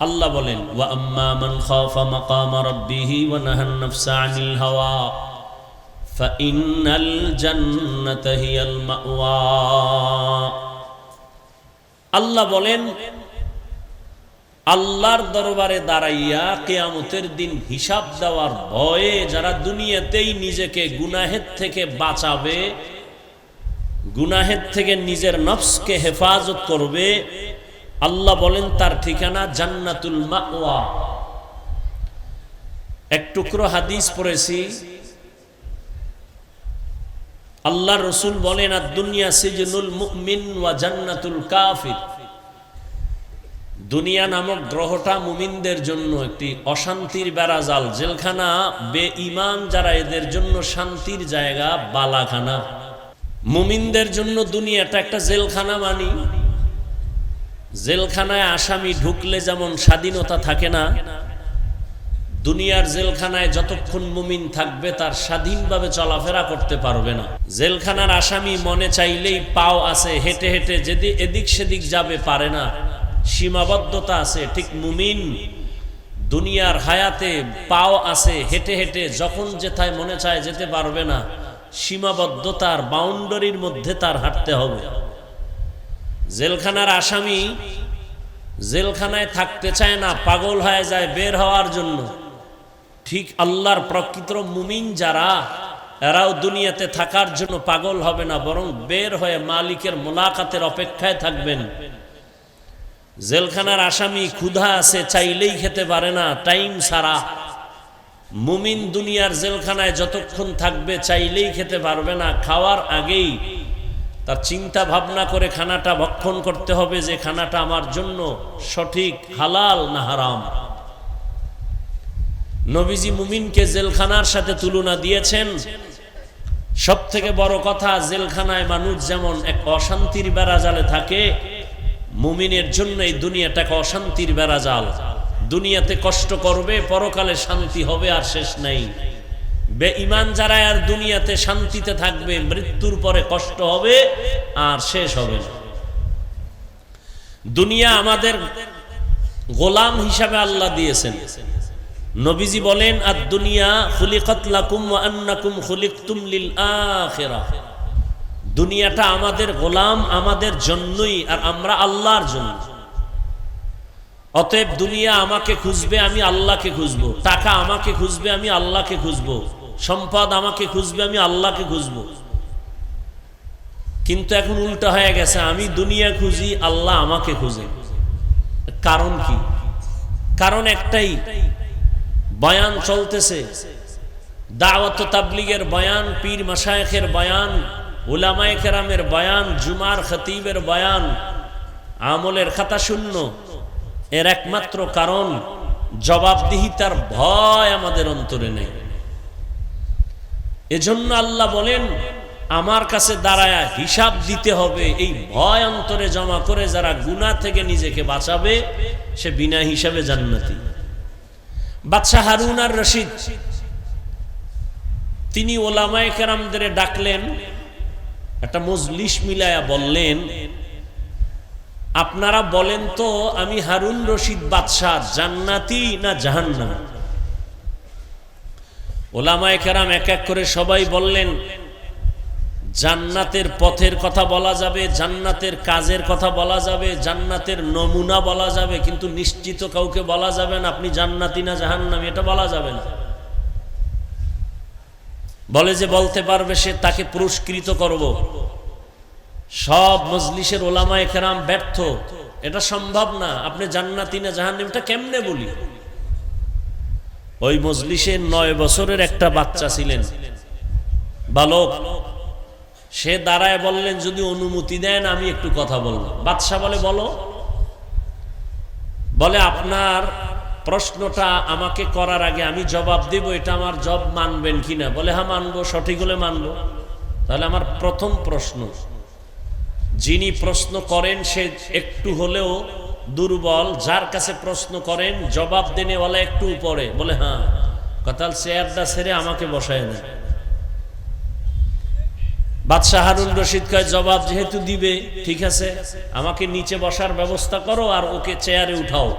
আল্লাহ বলেন আল্লাহ বলেন, আল্লাহর দরবারে দাঁড়াইয়া কেয়ামতের দিন হিসাব দেওয়ার ভয়ে যারা দুনিয়াতেই নিজেকে গুনাহের থেকে বাঁচাবে, গুনাহের থেকে নিজের নফসকে হেফাজত করবে আল্লাহ বলেন তার ঠিকানা জান্নাতুল মাওয়া। এক টুকরো হাদিস পড়েছি। আল্লাহ রসুল বলেন আর দুনিয়া সিজনুল মুমিন ওয়া জান্নাতুল কাফির। দুনিয়া নামক গ্রহটা মুমিনদের জন্য একটি অশান্তির বেড়াজাল, জেলখানা বে ইমান যারা এদের জন্য শান্তির জায়গা, বালাখানা। মুমিনদের জন্য দুনিয়াটা একটা জেলখানা মানি জেলখানায় আসামি ঢুকলে যেমন স্বাধীনতা থাকে না, দুনিয়ার জেলখানায় যতক্ষণ মুমিন থাকবে তার স্বাধীনভাবে চলাফেরা করতে পারবে না। জেলখানার আসামি মনে চাইলেই পাও আছে, হেঁটে হেঁটে যদি, এদিক সেদিক যাবে পারে না। সীমাবদ্ধতা আছে, ঠিক মুমিন দুনিয়ার হায়াতে পাও আছে, হেঁটে হেঁটে যখন যেথায় মনে চায় যেতে পারবে না, সীমাবদ্ধতার বাউন্ডারির মধ্যে তার হাঁটতে হবে। জেলখানার আসামি জেলখানায় থাকতে চায় না, পাগল হয়ে যায় বের হওয়ার জন্য। ঠিক আল্লাহর প্রকৃত মুমিন যারা, এরাও দুনিয়াতে থাকার জন্য পাগল হবে না, বরং বের হয়ে মালিকের মোলাকাতের অপেক্ষায় থাকবেন। জেলখানার আসামি ক্ষুধা আছে, চাইলেই খেতে পারে না, টাইম সারা। মুমিন দুনিয়ার জেলখানায় যতক্ষণ থাকবে, চাইলেই খেতে পারবে না। খাওয়ার আগেই তার চিন্তা ভাবনা করে খানাটা ভক্ষণ করতে হবে যে খানাটা আমার জন্য সঠিক, হালাল না হারাম। নবীজি মুমিনকে জেলখানার সাথে তুলনা দিয়েছেন। সব থেকে বড় কথা, জেলখানায় মানুষ যেমন এক অশান্তির বেড়াজালে থাকে, মুমিনের জন্য এই দুনিয়াটাকে অশান্তির বেড়াজাল। দুনিয়াতে কষ্ট করবে, পরকালে শান্তি হবে আর শেষ নাই। বে ইমান যারা আর দুনিয়াতে শান্তিতে থাকবে, মৃত্যুর পরে কষ্ট হবে আর শেষ হবে দুনিয়া আমাদের গোলাম হিসাবে আল্লাহ দিয়েছেন। নবীজি বলেন আর দুনিয়া খুলিকত লাকুম আন্নাকুম খুলিকতুম লিল আখিরাহ। দুনিয়াটা আমাদের গোলাম আমাদের জন্যই আর আমরা আল্লাহর জন্য। অতএব দুনিয়া আমাকে খুঁজবে, আমি আল্লাহকে খুঁজবো। টাকা আমাকে খুঁজবে, আমি আল্লাহকে খুঁজবো। সম্পদ আমাকে খুঁজবে, আমি আল্লাহকে খুঁজবো। কিন্তু এখন উল্টা হয়ে গেছে, আমি দুনিয়া খুঁজি, আল্লাহ আমাকে খুঁজে। কারণ কি? কারণ একটাই, বয়ান চলতেছে। দাওয়াত তাবলিগের বয়ান, পীর মাসায়েখের বয়ান, উলামায়ে কেরামের বয়ান, জুমার খতিবের বয়ান, আমলের খাতা শূন্য। এর একমাত্র কারণ, জবাবদিহিতার ভয় আমাদের অন্তরে নেই। এজন্য আল্লাহ বলেন, আমার কাছে দাঁড়ায় হিসাব দিতে হবে, এই ভয় অন্তরে জমা করে যারা গুণা থেকে নিজেকে বাঁচাবে, সে বিনা হিসাবে জান্নাতি। বাদশাহ হারুন আর রশিদ, তিনি ওলামায় কেরামদের ডাকলেন, একটা মজলিস মিলায়া বললেন, আপনারা বলেন তো, আমি হারুন রশিদ বাদশাহ জান্নাতি না জাহান্নাম? ওলামায় কেরাম এক এক করে সবাই বললেন, জান্নাতের পথের কথা বলা যাবে, জান্নাতের কাজের কথা বলা যাবে, জান্নাতের নমুনা বলা যাবে, কিন্তু নিশ্চিত কাউকে বলা যাবে না, আপনি জান্নাতি না জাহান্নামি, এটা বলা যাবে না। বলে যে বলতে পারবে সে, তাকে পুরস্কৃত করব। সব মজলিসের ওলামায় কেরাম ব্যর্থ। এটা সম্ভব না, আপনি জান্নাতি না জাহান্নামি, এটা কেমনে বলি? ওই মজলিসের নয় বছরের একটা বাচ্চা ছিলেন। বালক, সে দাঁড়ায় বললেন, যদি অনুমতি দেন, আমি একটু কথা বলব। বাদশাহ বলে, বলো। বলে, আপনার প্রশ্নটা আমাকে করার আগে আমি জবাব দেব, এটা আমার জব মানবেন কিনা বলে হ্যাঁ মানবো, সঠিক হলে মানবো। তাহলে আমার প্রথম প্রশ্ন, যিনি প্রশ্ন করেন, সে একটু হলেও দুর্বল, যার কাছে প্রশ্ন করেন, জবাব দেনেওয়ালা একটু উপরে, বলে হ্যাঁ কথাল চেয়ারটা ছেড়ে আমাকে বসায় না। বাদশাহ হারুন রশিদ কয়, জবাব যেহেতু দিবে, ঠিক আছে, আমাকে নিচে বসার ব্যবস্থা করো আর ওকে চেয়ারে উঠাও।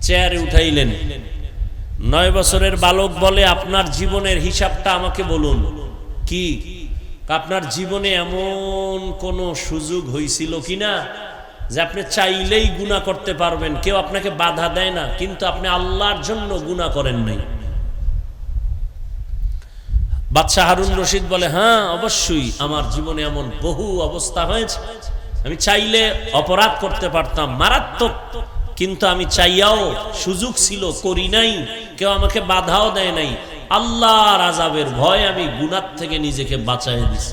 চেয়ারে উঠাইলেন। নয় বছরের বালক বলে, আপনার জীবনের হিসাবটা আমাকে বলুন। কি? আপনার জীবনে এমন কোন সুযোগ হয়েছিল কিনা? যে আপনি চাইলেই গুণা করতে পারবেন, কেউ আপনাকে বাধা দেয় না, কিন্তু আপনি আল্লাহর জন্য গুণা করেন নাই। বাচ্চা হারুন রশিদ বলে হ্যাঁ অবশ্যই, আমার জীবনে এমন বহু অবস্থা হয়েছে। আমি চাইলে অপরাধ করতে পারতাম, মারাত্মক, কিন্তু আমি চাইয়াও সুযোগ ছিল, করি নাই, কেউ আমাকে বাধাও দেয় নাই। আল্লাহর আজাবের ভয় আমি গুনার থেকে নিজেকে বাঁচাই দিছি।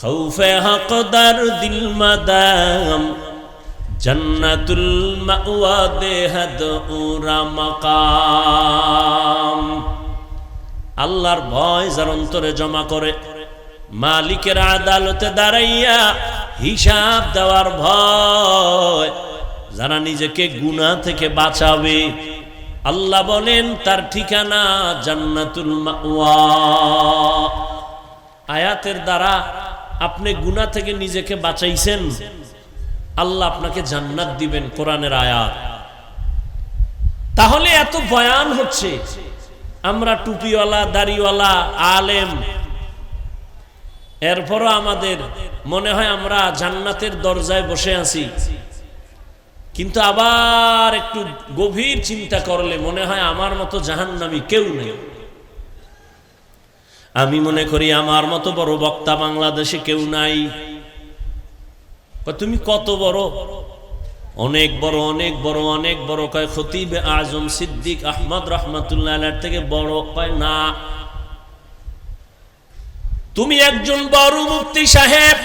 খৌফে হকদার দিল মাদাম, জন্নতুল মাওয়া দেহদ উরা মাকাম। আল্লাহর ভয় যার অন্তরে জমা করে, মালিকের আদালতে দাঁড়াইয়া হিসাব দেওয়ার ভয়, যারা নিজেকে গুনা থেকে বাঁচাবে। আল্লাহ বলেন, তার ঠিকানা জান্নাতুল মাওয়া। আয়াতের দ্বারা আপনি গুনাহ থেকে নিজেকে বাঁচাইছেন, আল্লাহ আপনাকে জান্নাত দিবেন কোরআনের আয়াত। তাহলে এত বয়ান হচ্ছে, আমরা টুপিওয়ালা, দাড়িওয়ালা, আলেম। এরপরও আমাদের মনে হয় আমরা জান্নাতের দরজায় বসে আছি। কিন্তু আবার একটু গভীর চিন্তা করলে মনে হয় আমার মতো জাহান্নামি কেউ নেই। আমি মনে করি আমার মতো বড় বক্তা বাংলাদেশে কেউ নাই। তুমি কত বড়? অনেক বড় অনেক বড় অনেক বড় কয় খতিব আজম সিদ্দিক আহমদ রহমতুল্লাহ থেকে বড় কয় না। তুমি একজন বড় মুফতি সাহেব।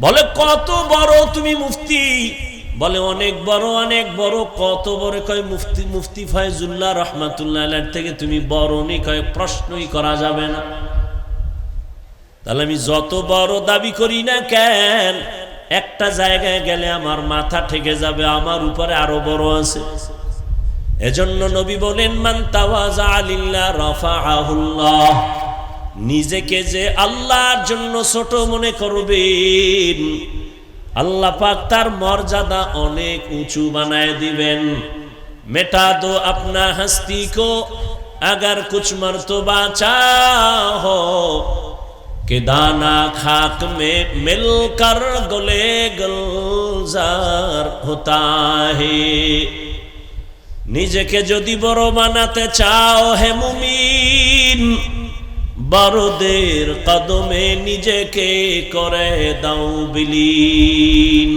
বলে কত বড় তুমি মুফতি? বলে, অনেক বড় অনেক বড়, কত বড়? কয়, মুফতি মুফতি ফয়জুল্লাহ রহমাতুল্লাহ থেকে তুমি বড় নি কয়, প্রশ্নই করা যাবে না। তাহলে আমি যত বড় দাবি করি না কেন, একটা জায়গায় গেলে আমার মাথা ঠেকে যাবে, আমার উপরে আরও বড় আছে। এজন্য নবী বলেন, মান তাওয়াজা আলিল্লাহ রাফাআহুল্লাহ। নিজেকে যে আল্লাহর জন্য ছোট মনে করবেন আল্লাহ পাক তার মর্যাদা অনেক উঁচু বানায় দিবেন মেটা দো আপনা হস্তি কো अगर कुछ मर्तबा चाहो कि दाना खाक में मिलकर गले गुलजार होता है নিজেকে যদি বড় বানাতে চাও হে মুমিন বড়দের কদমে নিজেকে করে দাও বিলীন।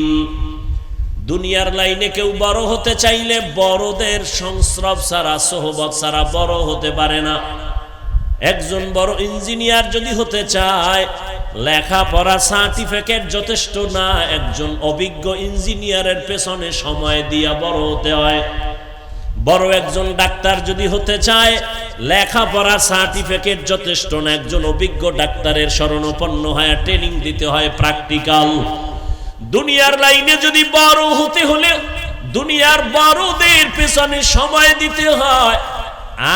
দুনিয়ার লাইনে কেউ বড় হতে চাইলে বড়দের সংস্রব ছাড়া, সোহবত ছাড়া বড় হতে পারে না। একজন বড় ইঞ্জিনিয়ার যদি হতে চায়, লেখাপড়া সার্টিফিকেট যথেষ্ট না, একজন অভিজ্ঞ ইঞ্জিনিয়ারের পেছনে সময় দিয়া বড় হতে হয়। বড় একজন ডাক্তার যদি হতে চায় লেখাপড়া সার্টিফিকেট যথেষ্ট না। একজন অভিজ্ঞ ডাক্তারের শরণাপন্ন হয় ট্রেনিং দিতে হয় প্র্যাকটিক্যাল দুনিয়ার লাইনে যদি বড় হতে হলে, দুনিয়ার বড়দের পেছনে সময় দিতে হয়।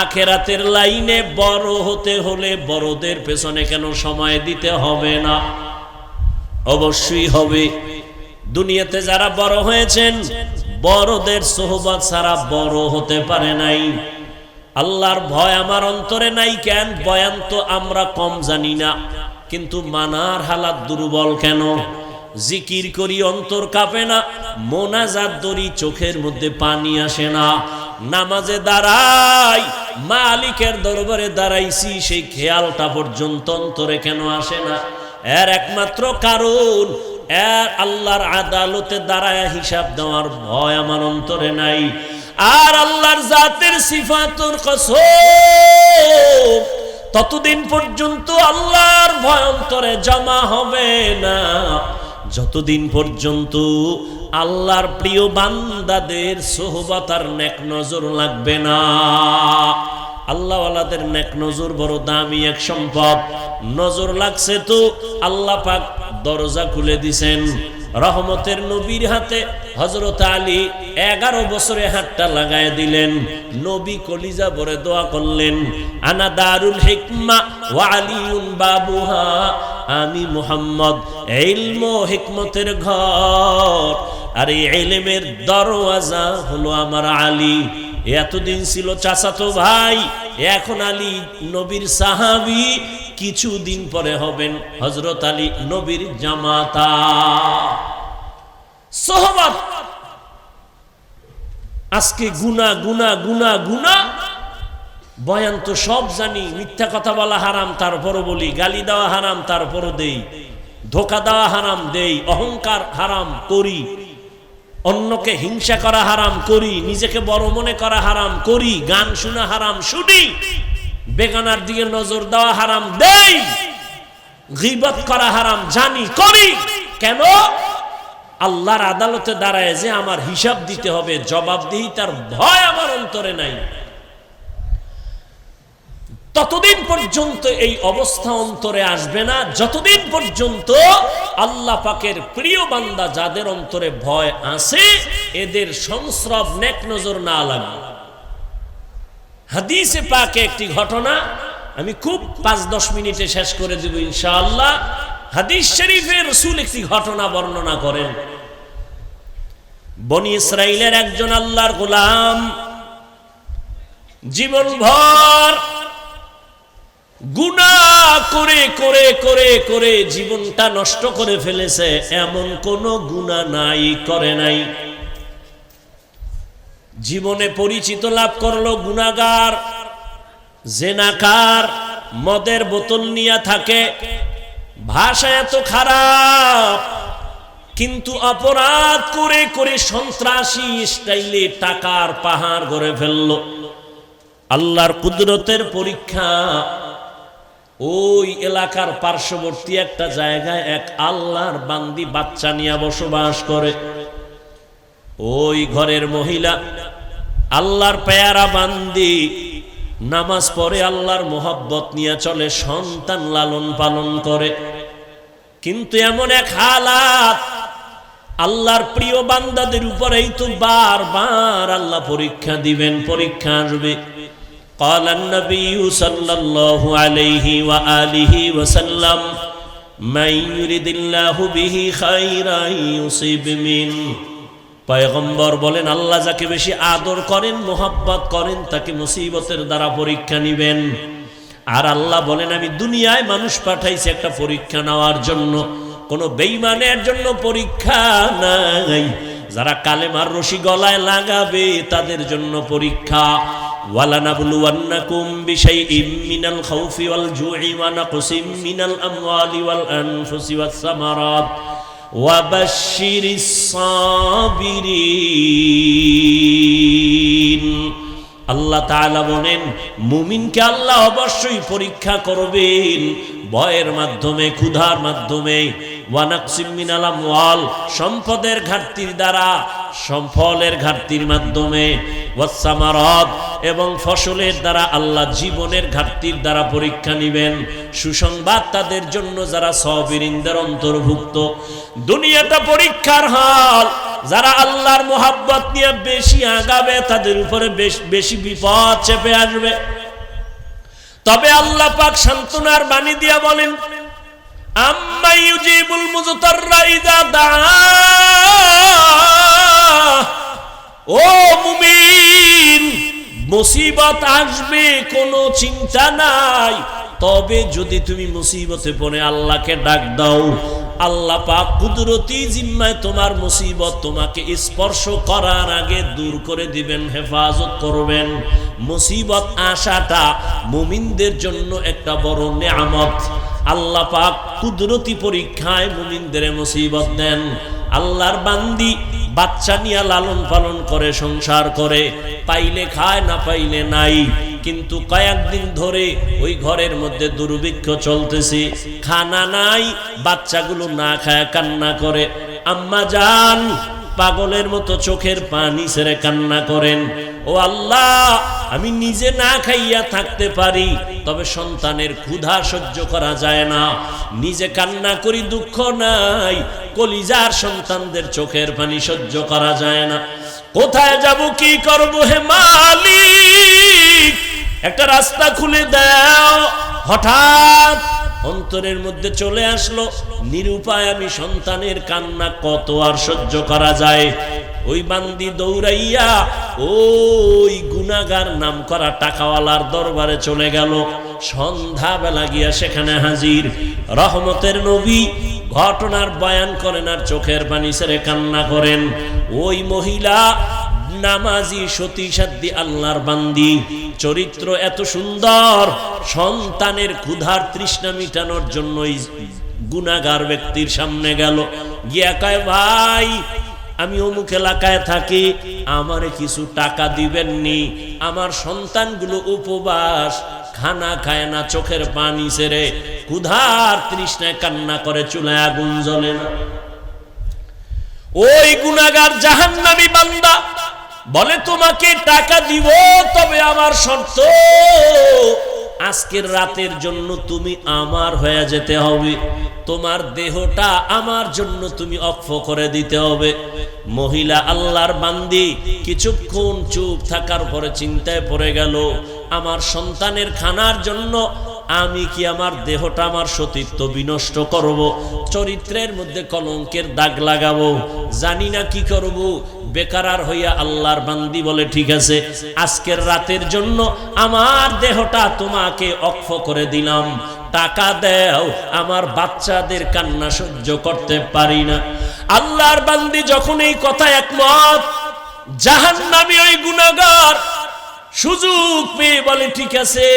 আখেরাতের লাইনে বড় হতে হলে বড়দের পেছনে কেন সময় দিতে হবে না? অবশ্যই হবে। দুনিয়াতে যারা বড় হয়েছেন বড়দের সোহবত ছাড়া বড় হতে পারে নাই। আল্লাহর ভয় আমার অন্তরে নাই কেন? বয়ান তো আমরা কম জানি না। কিন্তু মানার হালাত দুর্বল কেন? জিকির করি অন্তর কাঁপে না। মোনাজাত দরি চোখের মধ্যে পানি আসে না। নামাজে দাঁড়াই, মালিকের দরবারে দাঁড়াইছি, সেই খেয়ালটা পর্যন্ত অন্তরে কেন আসে না? এর একমাত্র কারণ এর আল্লাহর আদালতে দাঁড়ায় হিসাব দেওয়ার ভয় আমার অন্তরে নাই। আর আল্লাহর জাতের সিফাতুর কসম, ততদিন পর্যন্ত আল্লাহর ভয় অন্তরে জমা হবে না। যতদিন পর্যন্ত আল্লাহর প্রিয় বান্দাদের সোহবত আর নেক নজর লাগবে না। আল্লাহওয়ালাদের নেক নজর বড় দামি এক সম্পদ। নজর লাগছে তো আল্লাহ পাক দরজা খুলে দিছেন। রহমতের নবীর হাতে হজরত আলী এগারো বছরে হাতটা লাগায় দিলেন। নবী কলিজা ভরে দোয়া করলেন, আনা দারুল হিকমা ওয়া আলিউন বাবুহা। আমি মুহাম্মদ, ইলম ও হিকমতের ঘর। আর এই এলেমের দরওয়াজা হলো আমার আলী। এতদিন ছিল চাচাতো ভাই, এখন আলী নবীর সাহাবি। কিছুদিন পরে হবেন হজরত আলী নবীর জামাতা। সোহবত! আজকে গুনা গুনা গুনা গুনা। বয়ান তো সব জানি, মিথ্যা কথা বলা হারাম, তারপরও বলি, গালি দেওয়া হারাম, তারপরও দেই। ধোকা দেওয়া হারাম, দেই। অহংকার হারাম, করি। অন্যকে হিংসা করা হারাম, করি। নিজেকে বড় মনে করা হারাম, করি। গান শোনা হারাম, শুনি। বেগানার দিকে নজর দেওয়া হারাম, দেই। গিবত করা হারাম, জানি, করি। কেন? আল্লাহর আদালতে দাঁড়ায় যে আমার হিসাব দিতে হবে, জবাবদিহি তার ভয় আমার অন্তরে নাই। ততদিন পর্যন্ত এই অবস্থা অন্তরে আসবে না, যতদিন পর্যন্ত আল্লাহ পাকের প্রিয় বান্দা যাদের অন্তরে ভয় আছে, এদের সংস্রব নেক নজর না লাগে হাদিসে পাকে একটি ঘটনা আমি খুব পাঁচ দশ মিনিটে শেষ করে দেব ইনশাআল্লাহ। হাদিস শরীফে রসুল একটি ঘটনা বর্ণনা করেন। বনি ইসরাইলের একজন আল্লাহর গোলাম জীবন ভর গুণা করে করে করে করে জীবনটা নষ্ট করে ফেলেছে, এমন কোন গুণা নাই, করে নাই। জীবনে পরিচিত লাভ করল গুণাগার জেনাকার, মদের বোতল নিয়ে থাকে। ভাষা এত খারাপ, কিন্তু অপরাধ করে করে সন্ত্রাসী স্টাইলে টাকার পাহাড় গড়ে ফেলল। আল্লাহর কুদরতের পরীক্ষা। ওই এলাকার পার্শ্ববর্তী একটা জায়গায় এক আল্লাহর বান্দি বাচ্চা নিয়ে বসবাস করে। ওই ঘরের মহিলা আল্লাহর পেয়ারা বান্দি নামাজ পড়ে আল্লাহর মোহব্বত নিয়ে চলে সন্তান লালন পালন করে কিন্তু এমন এক হালাত আল্লাহর প্রিয় বান্দাদের উপরেই তো বারবার আল্লাহ পরীক্ষা দিবেন পরীক্ষা আসবে قال النبي صلى الله عليه وآله وسلم من يريد الله به خيرا يصيب منه পয়গম্বর বলেন, আল্লাহ যাকে বেশি আদর করেন, মোহাব্বত করেন, তাকে মুসিবতের দ্বারা পরীক্ষা নিবেন। আর আল্লাহ বলেন, আমি দুনিয়ায় মানুষ পাঠাইছি একটা পরীক্ষা নেওয়ার জন্য। কোনো বেইমানের জন্য পরীক্ষা নাই। যারা কালেমার রশি গলায় লাগাবে, তাদের জন্য পরীক্ষা। ওয়ালানা বিশাইইম মিনাল وبشر الصابرين আল্লাহ তাআলা বলেন মুমিনকে আল্লাহ অবশ্যই পরীক্ষা করবেন ভয়ের মাধ্যমে ক্ষুধার মাধ্যমে সম্পদের ঘাটতির দ্বারা, সম্ফলের ঘাটতির মাধ্যমে এবং ফসলের দ্বারা আল্লাহ জীবনের ঘাটতির দ্বারা পরীক্ষা নিবেন। সুসংবাদ তাদের জন্য যারা সবিরিনদের অন্তর্ভুক্ত। দুনিয়াটা পরীক্ষার হল। যারা আল্লাহর মোহাব্বত নিয়ে বেশি আগাবে, তাদের উপরে বেশি বিপদ চেপে আসবে। তবে আল্লাহ পাক সান্ত্বনার বাণী দিয়া বলেন দা ও মুমিন, মুসিবত আসবে, কোনো চিন্তা নাই। তবে যদি তুমি মুসিবতে পড়ে, আল্লাহকে ডাক দাও। আল্লাহ পাক কুদরতি জিম্মায় তোমার মুসিবত তোমাকে স্পর্শ করার আগে দূর করে দিবেন, হেফাজত করবেন। মুসিবত আসাটা মুমিনদের জন্য একটা বড় নেয়ামত। আল্লাহ পাক কুদরতি পরীক্ষায় মুমিনদের মুসিবত দেন। আল্লাহর বান্দি বাচ্চা নিয়ে লালন পালন করে, সংসার করে। পাইলে খায়, না পাইলে নাই। কিন্তু কয়েকদিন ধরে ওই ঘরের মধ্যে দুর্ভিক্ষ চলতেছে। খানা নাই, বাচ্চাগুলো না খায়, কান্না করে। আম্মা যান পাগলের মতো চোখের পানি ছেড়ে কান্না করেন। ও আল্লাহ আমি নিজে না খাইয়া থাকতে পারি, তবে সন্তানের ক্ষুধা সহ্য করা যায় না। নিজে কান্না করি, দুঃখ নাই, কলিজার সন্তানদের চোখের পানি সহ্য করা যায় না। কোথায় যাব, কি করব, হে মালিক? একটা রাস্তা খুলে দাও। হঠাৎ অন্তরের মধ্যে চলে আসলো, নিরুপায় আমি সন্তানের কান্না কত আর সহ্য করা যায়। ওই বান্দি দৌড়াইয়া ওই গুনাগার নাম করা টাকাওয়ালার দরবারে চলে গেল। সন্ধ্যাবেলা গিয়া সেখানে হাজির। রহমতের নবী ঘটনার বয়ান করেন আর চোখের পানি ছেড়ে কান্না করেন। ওই মহিলা নামাজি সতী সাদ্দি আল্লাহর বান্দি। চরিত্র এত সুন্দর, সন্তানের ক্ষুধার তৃষ্ণা মিটানোর জন্য এই গুনাগার ব্যক্তির সামনে গেল। গিয়া কয়, ভাই আমি অমুক এলাকায় থাকি, আমারে কিছু টাকা দিবেননি। আমার সন্তানগুলো উপবাস, খানা খায় না, চোখের পানি ছেড়ে ক্ষুধার তৃষ্ণায় কান্না করে চুলায় আগুন জ্বলে না। ওই গুনাগার জাহান্নামী বান্দা বলে, তোমাকে টাকা দিব, তবে আমার শর্ত আজকের রাতের জন্য তুমি আমার হয়ে যেতে হবে। তোমার দেহটা আমার জন্য তুমি অক্ষ করে দিতে হবে। মহিলা আল্লাহর বান্দি, কিছুক্ষণ চুপ থাকার পরে চিন্তায় পড়ে গেল। আমার সন্তানের খানার জন্য আমি কি আমার দেহটা আমার সতীত্ব বিনষ্ট করব? চরিত্রের মধ্যে কলঙ্কের দাগ লাগাবো। জানি না কি করব। বেকারার হইয়া আল্লাহর বান্দি বলে ঠিক আছে। আজকের রাতের জন্য আমার দেহটা তোমাকে অক্ষ করে দিলাম। টাকা দেও, আমার বাচ্চাদের কান্না সহ্য করতে পারি না। আল্লাহর বান্দি যখন এই কথা একমত, জাহান্নামী ওই গুনাগার সুযোগ পেয়ে বলে, ঠিক আছে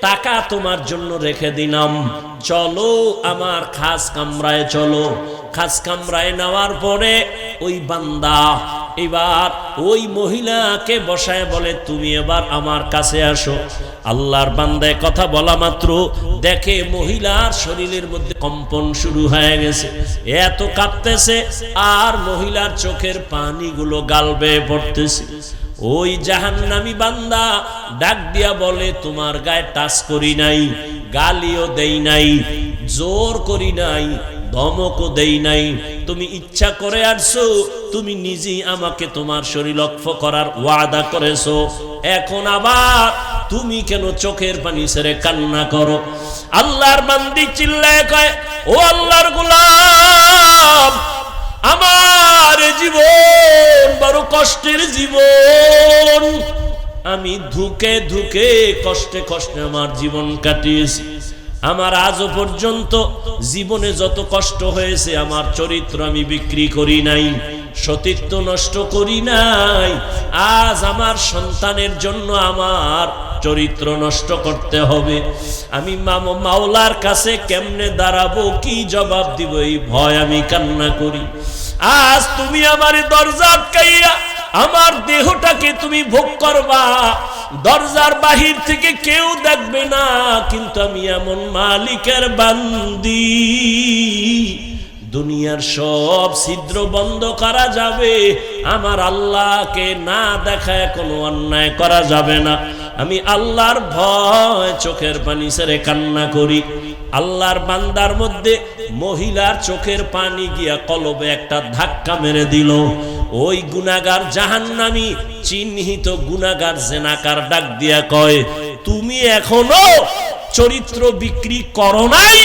টাকা তোমার জন্য রেখে দিলাম। চলো আমার খাস কামরায় চলো। খাস কামরায় নেওয়ার পরে ওই বান্দা এবার ওই মহিলাকে বসায় বলে, তুমি এবার আমার কাছে আসো। আল্লাহর বান্দায় কথা বলা মাত্র দেখে মহিলার শরীরের মধ্যে কম্পন শুরু হয়ে গেছে। এত কাঁপতেছে আর মহিলার চোখের পানিগুলো গাল বেয়ে পড়তেছে। ওই জাহান্নামি বান্দা ডাক দিয়া বলে, তোমার গায়ে টাচ করি নাই, গালিও দেই নাই, জোর করি নাই ধমকও দেই নাই। তুমি ইচ্ছা করে আসছো তুমি নিজেই আমাকে তোমার শরীর লক্ষ্য করার ওয়াদা করেছ। এখন আবার তুমি কেন চোখের পানি ছেড়ে কান্না করো? আল্লাহর বান্দি চিল্লায় কয়, ও আল্লাহর গোলাম আমার জীবন, বড় কষ্টের জীবন। আমি ধুকে ধুকে কষ্টে কষ্টে আমার জীবন কাটিয়েছি। আমার আজও পর্যন্ত জীবনে যত কষ্ট হয়েছে, আমার চরিত্র আমি বিক্রি করি নাই, সতীত্ব নষ্ট করি নাই। আজ আমার সন্তানের জন্য আমার চরিত্র নষ্ট করতে হবে। আমি মাওলার কাছে কেমনে দাঁড়াবো, কি জবাব দিব? এই ভয় আমি কান্না করি। আজ তুমি আমার দরজা আটকাইয়া আমার দেহটাকে তুমি ভোগ করবা। দরজার বাহির থেকে কেউ দেখবে না, কিন্তু আমি এমন মালিকের বান্দি। দুনিয়ার সব ছিদ্র বন্ধ করা যাবে, আমার আল্লাহকে না দেখায় কোনো অন্যায় করা যাবে না। আমি আল্লাহর ভয় চোখের পানি ছেড়ে কান্না করি। আল্লাহর বান্দার মধ্যে মহিলার চোখের পানি গিয়া কলবে একটা ধাক্কা মেরে দিল। ওই গুনাগার জাহান্নামি চিহ্নিত গুনাগার জেনাকার ডাক দিয়া কয়, তুমি এখনও চরিত্র বিক্রি করো নাই?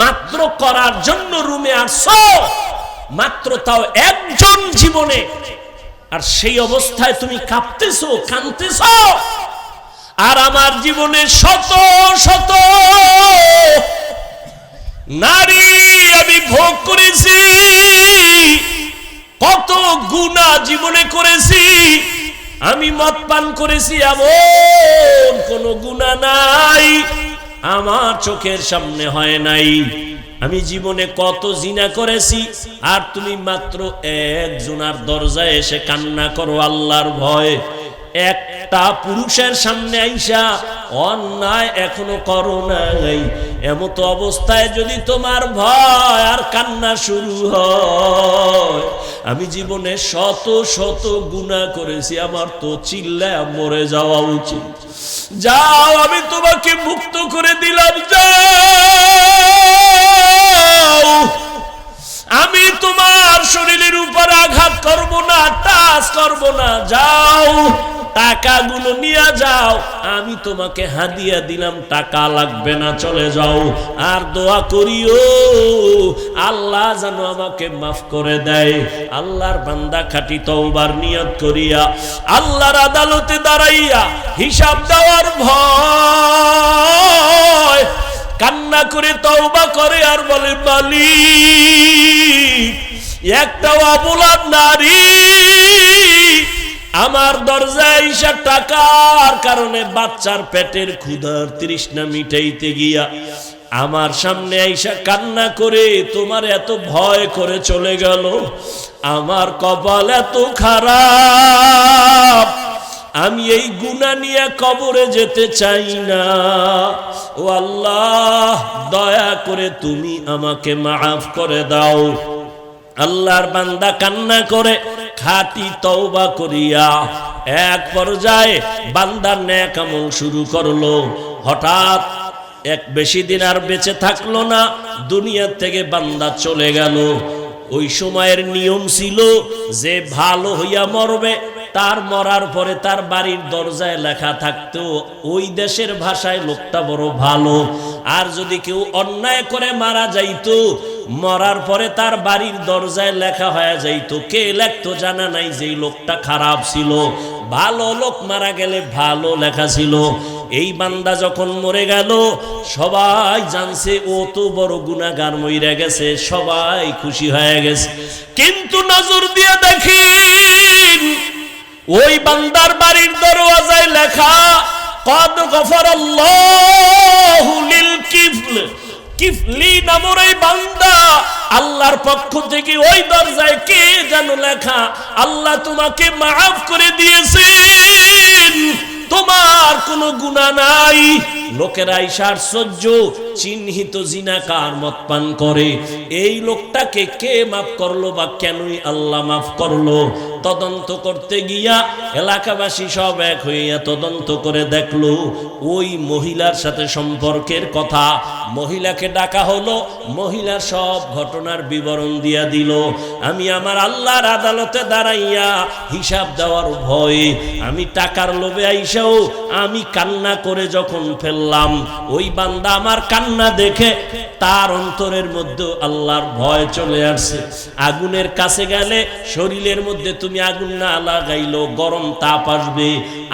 মাত্র করার জন্য রুমে আসছো? মাত্র তাও একজন জীবনে। আর সেই অবস্থায় তুমি কাঁপতেছো, কাঁদতেছ? আর আমার জীবনে শত শত নারী আমি ভোগ করেছি, কত গুণা জীবনে করেছি, আমি মদ পান করেছি, এমন কোন গুণা নাই, আমার চোখের সামনে হয় নাই। আমি জীবনে কত জিনা করেছি, আর তুমি মাত্র একজনার দরজায় এসে কান্না করো, আল্লাহর ভয়। একটা পুরুষের সামনে আইসা অন্যায় এখনও করো নাই। এমত অবস্থায় যদি তোমার ভয় আর কান্না শুরু হয়, আমি জীবনে শত শত গুণা করেছি, আমার তো চিল্লায় মরে যাওয়া উচিত। যাও, আমি তোমাকে মুক্ত করে দিলাম, যাও। আমি তোমার শরীরের উপর আঘাত করব না, টাচ করব না, যাও। টাকাগুলো নিয়ে যাও। আমি তোমাকে হাদিয়া দিলাম, টাকা লাগবে না, চলে যাও। আর দোয়া করিও, আল্লাহ যেন আমাকে মাফ করে দেয়। আল্লাহর বান্দা খাটি তওবার নিয়ত করিয়া, আল্লাহর আদালতে দাঁড়াইয়া হিসাব দেওয়ার ভয়। কান্না করে তওবা করে আর বলে, মালিক একটা অবলাদ নারী আমার দরজায় ঈশা টাকার কারণে বাচ্চার পেটের ক্ষুধার তৃষ্ণা মিটাইতে গিয়া আমার সামনে আইসা কান্না করে তোমার এত ভয় করে চলে গেল। আমার কপাল এত খারাপ। আমি এই গুণা নিয়ে কবরে যেতে চাই না। ও আল্লাহ, দয়া করে তুমি আমাকে মাফ করে দাও। আল্লাহর বান্দা কান্না করে খাটি তওবা করিয়া এক পর্যায়ে বান্দার ন্যাক আমল শুরু করল। হঠাৎ এক বেশি দিন আর বেঁচে থাকল না দুনিয়ার থেকে বান্দা চলে গেল। ওই সময়ের নিয়ম ছিল যে ভালো হইয়া মরবে, তার মরার পরে তার বাড়ির দরজায় লেখা থাকতো, ওই দেশের ভাষায় লোকটা বড় ভালো। আর যদি কেউ অন্যায় করে মারা যাইতো মরার পরে তার বাড়ির দরজায় লেখা হয়ে যাইতো, কে লেখতো জানা নাই যে লোকটা খারাপ ছিল? ভালো লোক মারা গেলে ভালো লেখা ছিল। এই বান্দা যখন মরে গেল, সবাই জানছে, ও তো বড় গুণাগার মইরা গেছে, সবাই খুশি হয়ে গেছে। কিন্তু নজর দিয়ে দেখেন, ওই বান্দার বাড়ির দরওয়াজায় লেখা, কদ গফর লিল কিফল কিফলি নামর এই বান্দা। আল্লাহর পক্ষ থেকে ওই দরজায় কে যেন লেখা, আল্লাহ তোমাকে মাফ করে দিয়েছেন। তোমার কোনো গুণা নাই। লোকেরা ইশার সহ্য, চিহ্নিত জিনাকার মত পান করে। এই লোকটাকে কে মাফ করল বা কেনই আল্লাহ মাফ করল? তদন্ত করতে গিয়া এলাকাবাসী সব এক হইয়া তদন্ত করে দেখল, ওই মহিলার সাথে সম্পর্কের কথা। মহিলাকে ডাকা হলো মহিলা সব ঘটনার বিবরণ দিয়া দিল। আমি আমার আল্লাহর আদালতে দাঁড়াইয়া হিসাব দেওয়ার ভয়ে আমি টাকার লোভে আইসাও, আমি কান্না করে যখন ফেললাম ওই বান্দা আমার কান্না দেখে, তার অন্তরের মধ্যে আল্লাহর ভয় চলে আসছে। আগুনের কাছে গেলে শরীরের মধ্যে তুমি আগুন না লাগাইলো গরম তাপ আসবে।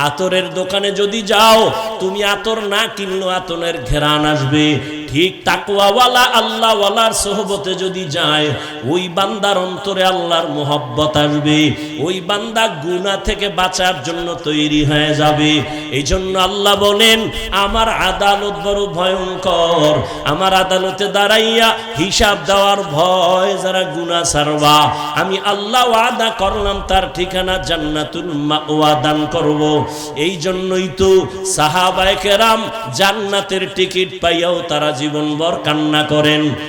আতরের দোকানে যদি যাও, তুমি আতর না কিনলো আতনের ঘেরান আসবে। ঠিক তাকুয়াওয়ালা আল্লাহওয়ালার সোহবতে যদি যায়, ওই বান্দার অন্তরে আল্লাহর মোহব্বত আসবে, ওই বান্দা গুণা থেকে বাঁচার জন্য তৈরি হয়ে যাবে। এই জন্য আল্লাহ বলেন, আমার আদালত বড় ভয়ঙ্কর। আমার আদালতে দাঁড়াইয়া হিসাব দেওয়ার ভয় যারা গুণা সারবা, আমি আল্লাহ আদা করলাম, তার ঠিকানা জান্নাতুল মাওয়া দান করব। এই জন্যই তো সাহাবায়ে কেরাম জান্নাতের টিকিট পাইয়াও তারা জীবনভর কান্না করেন।